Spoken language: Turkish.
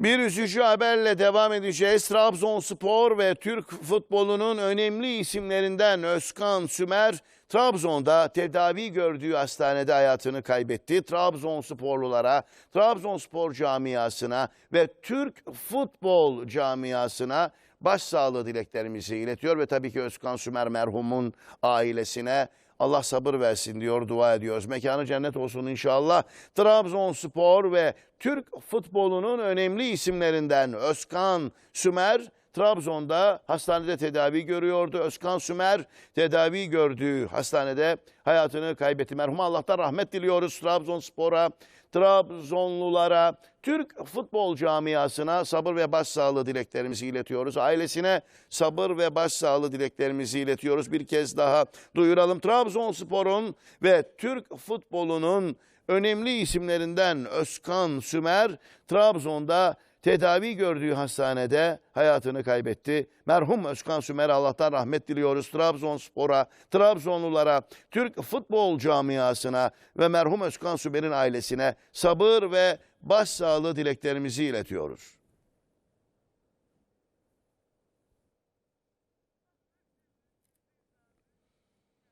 Bir üzücü haberle devam edeceğiz. Trabzonspor ve Türk futbolunun önemli isimlerinden Özkan Sümer Trabzon'da tedavi gördüğü hastanede hayatını kaybetti. Trabzonsporlulara, Trabzonspor camiasına ve Türk futbol camiasına başsağlığı dileklerimizi iletiyor ve tabii ki Özkan Sümer merhumun ailesine Allah sabır versin diyor, dua ediyoruz. Mekanı cennet olsun inşallah. Trabzonspor ve Türk futbolunun önemli isimlerinden Özkan Sümer Trabzon'da hastanede tedavi görüyordu. Özkan Sümer tedavi gördüğü hastanede hayatını kaybetti. Merhum Allah'tan rahmet diliyoruz Trabzonspor'a, Trabzonlulara, Türk futbol camiasına sabır ve başsağlığı dileklerimizi iletiyoruz. Ailesine sabır ve başsağlığı dileklerimizi iletiyoruz. Bir kez daha duyuralım. Trabzonspor'un ve Türk futbolunun önemli isimlerinden Özkan Sümer Trabzon'da tedavi gördüğü hastanede hayatını kaybetti. Merhum Özkan Sümer Allah'tan rahmet diliyoruz. Trabzonspor'a, Trabzonlulara, Türk futbol camiasına ve merhum Özkan Sümer'in ailesine sabır ve başsağlığı dileklerimizi iletiyoruz.